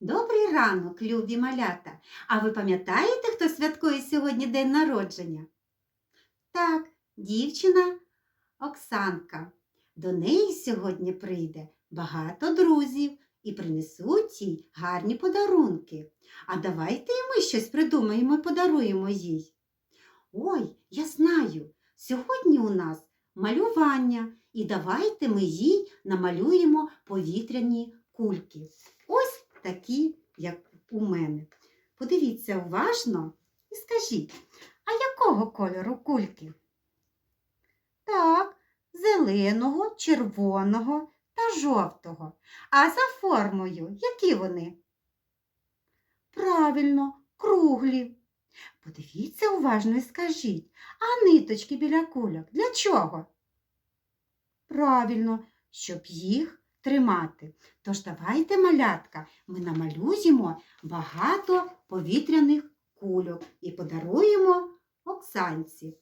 Добрий ранок, любі малята! А ви пам'ятаєте, хто святкує сьогодні день народження? Так, дівчина Оксанка. До неї сьогодні прийде багато друзів і принесуть їй гарні подарунки. А давайте і ми щось придумаємо і подаруємо їй. Ой, я знаю, сьогодні у нас малювання, і давайте ми їй намалюємо повітряні кульки. Ось такі, як у мене. Подивіться уважно і скажіть, а якого кольору кульки? Так, зеленого, червоного та жовтого. А за формою які вони? Правильно, круглі. Подивіться уважно і скажіть, а ниточки біля кульок для чого? Правильно, щоб їх тримати. Тож давайте, малятка, ми намалюємо багато повітряних кульок і подаруємо Оксанці.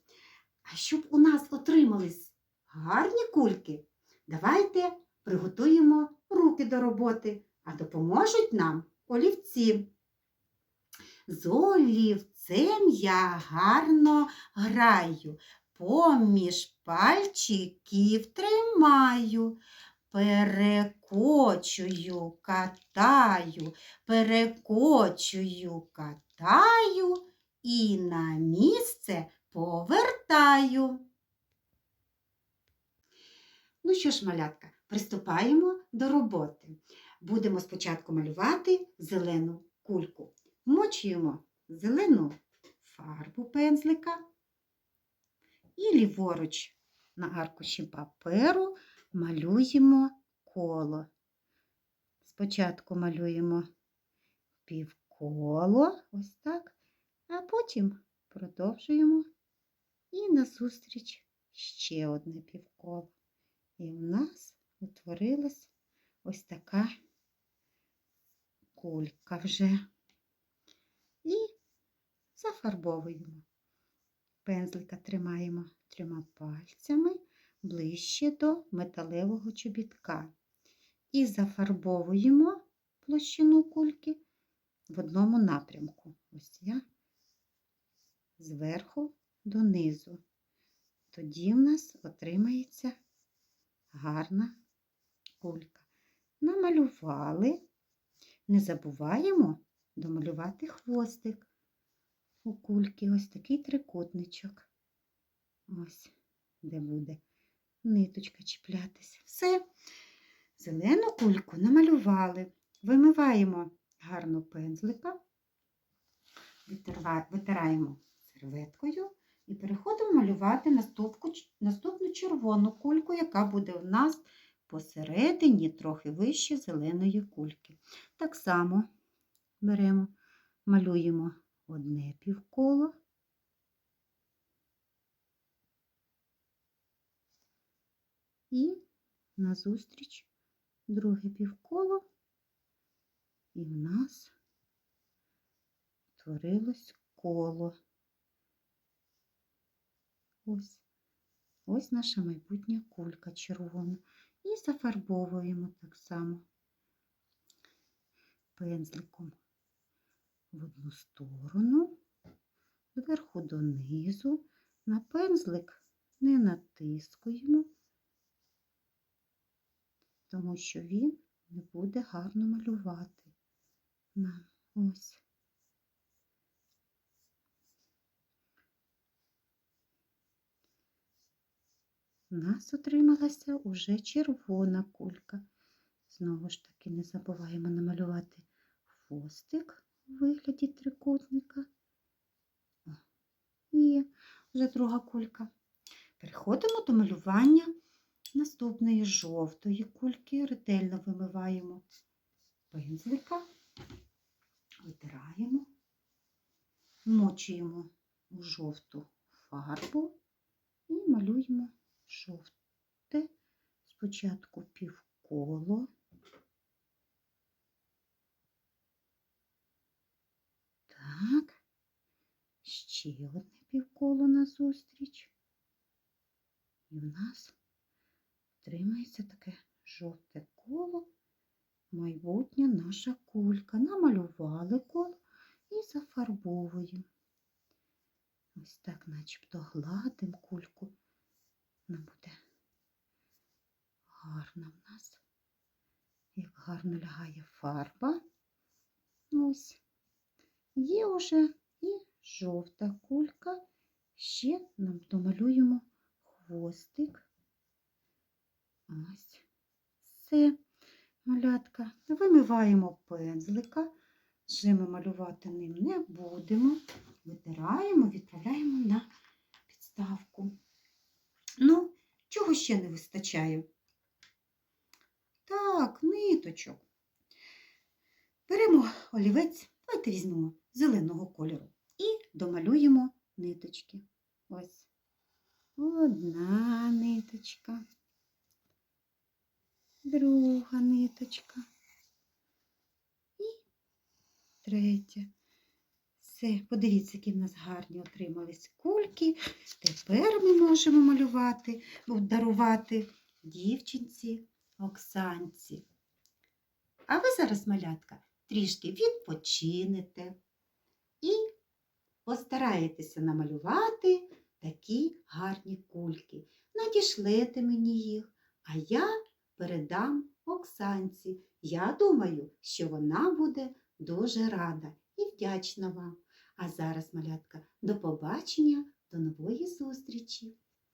А щоб у нас отримались гарні кульки, давайте приготуємо руки до роботи, а допоможуть нам олівці. З олівцем я гарно граю, поміж пальчиків тримаю, перекочую, катаю, перекочую, катаю і на місце повертаю. Ну що ж, малятка, приступаємо до роботи. Будемо спочатку малювати зелену кульку. Вмочуємо зелену фарбу пензлика і ліворуч на аркуші паперу малюємо коло. Спочатку малюємо півколо, ось так, а потім продовжуємо і назустріч ще одне півколо. І в нас утворилась ось така кулька вже. І зафарбовуємо. Пензлика тримаємо трьома пальцями ближче до металевого чобітка. І зафарбовуємо площину кульки в одному напрямку. Ось я зверху донизу. Тоді в нас отримається гарна кулька. Намалювали, не забуваємо домалювати хвостик у кульки, ось такий трикутничок. Ось, де буде ниточка чіплятися. Все. Зелену кульку намалювали. Вимиваємо гарно пензлика, витираємо серветкою і переходимо малювати наступну червону кульку, яка буде у нас посередині, трохи вище зеленої кульки. Так само беремо, малюємо одне півколо. І назустріч друге півколо, і в нас творилось коло. Ось, ось наша майбутня кулька червона. І зафарбовуємо так само пензликом в одну сторону, зверху донизу, на пензлик не натискуємо, тому що він не буде гарно малювати нам ось. У нас отрималася уже червона кулька. Знову ж таки, не забуваємо намалювати хвостик у вигляді трикутника. Є вже друга кулька. Переходимо до малювання наступної жовтої кульки. Ретельно вимиваємо пензлика, витираємо, мочуємо у жовту фарбу і малюємо жовте, спочатку півколо. Так, ще одне півколо назустріч. І в нас отримається таке жовте коло майбутня наша кулька. Намалювали коло і зафарбовуємо. Ось так начебто гладим кульку. Вона буде гарна в нас. Як гарно лягає фарба. Ось. Є вже і жовта кулька. Ще нам домалюємо хвостик. Ось. Все, малятка. Вимиваємо пензлика. Вже ми малювати ним не будемо. Витираємо, відправляємо на підставку. Ну, чого ще не вистачає? Так, ниточок. Беремо олівець, давайте візьмемо зеленого кольору і домалюємо ниточки. Ось одна ниточка, друга ниточка і третя. Все, подивіться, які в нас гарні отримались кульки. Тепер ми можемо малювати, дарувати дівчинці Оксанці. А ви зараз, малятка, трішки відпочинете і постараєтеся намалювати такі гарні кульки. Надішлете мені їх, а я передам Оксанці. Я думаю, що вона буде дуже рада і вдячна вам. А зараз, малятка, до побачення, до нової зустрічі!